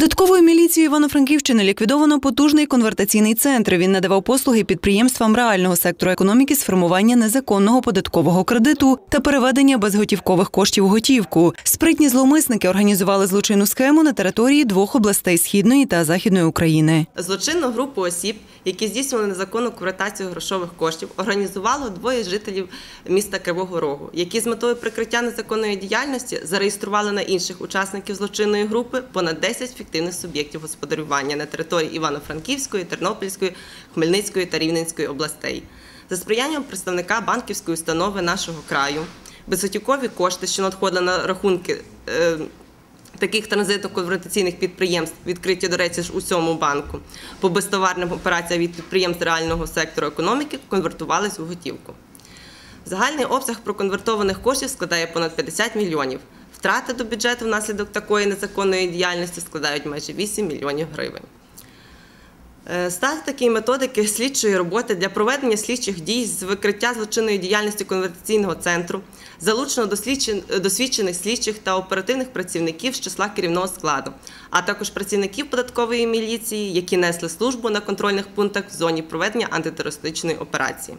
Податковою міліцією Івано-Франківщини ліквідовано потужний конвертаційний центр. Він надавав послуги підприємствам реального сектору економіки з формування незаконного податкового кредиту та переведення безготівкових коштів у готівку. Спритні зловмисники організували злочинну схему на території двох областей східної та західної України. Злочинну групу осіб, які здійснювали незаконну конвертацію грошових коштів, організувало двоє жителів міста Кривого Рогу, які з метою прикриття незаконної діяльності зареєстрували на інших учасників злочинної групи понад 10 фіктивних суб'єктів господарювання на території Івано-Франківської, Тернопільської, Хмельницької та Рівненської областей. За сприянням представника банківської установи нашого краю безготівкові кошти, що надходили на рахунки. е, Таких транзитно-конвертаційних підприємств відкриті, до речі, ж у цьому банку по безтоварним операціям від підприємств реального сектору економіки конвертувались у готівку. Загальний обсяг проконвертованих коштів складає понад 50 мільйонів. Втрати до бюджету внаслідок такої незаконної діяльності складають майже 8 мільйонів гривень. Е, Став такої методики слідчої роботи для проведення слідчих дій з викриття злочинної діяльності конвертаційного центру залучено досвідчених слідчих та оперативних працівників з числа керівного складу, а також працівників податкової міліції, які несли службу на контрольних пунктах в зоні проведення антитерористичної операції.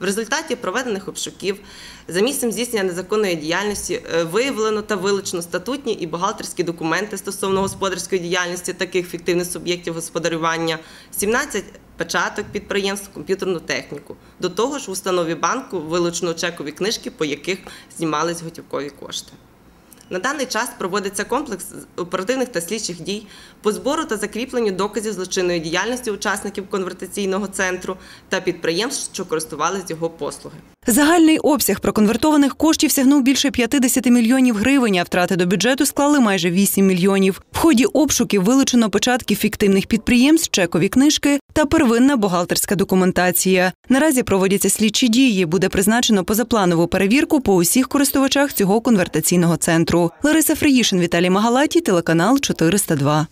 В результаті проведених обшуків за місцем здійснення незаконної діяльності е, виявлено та вилучено статутні і бухгалтерські документи стосовно господарської діяльності таких фіктивних суб'єктів господарювання, 17 печаток підприємств, комп'ютерну техніку. До того ж, в установі банку вилучено чекові книжки, по яких знімались готівкові кошти. На даний час проводиться комплекс оперативних та слідчих дій по збору та закріпленню доказів злочинної діяльності учасників конвертаційного центру та підприємств, що користувались його послуги. Загальний обсяг проконвертованих коштів сягнув більше 50 мільйонів гривень, а втрати до бюджету склали майже 8 мільйонів. Ході обшуків вилучено початки фіктивних підприємств, чекові книжки та первинна бухгалтерська документація. Наразі проводяться слідчі дії. Буде призначено позапланову перевірку по усіх користувачах цього конвертаційного центру. Лариса Фриїшин, Віталій Магалаті, телеканал 402.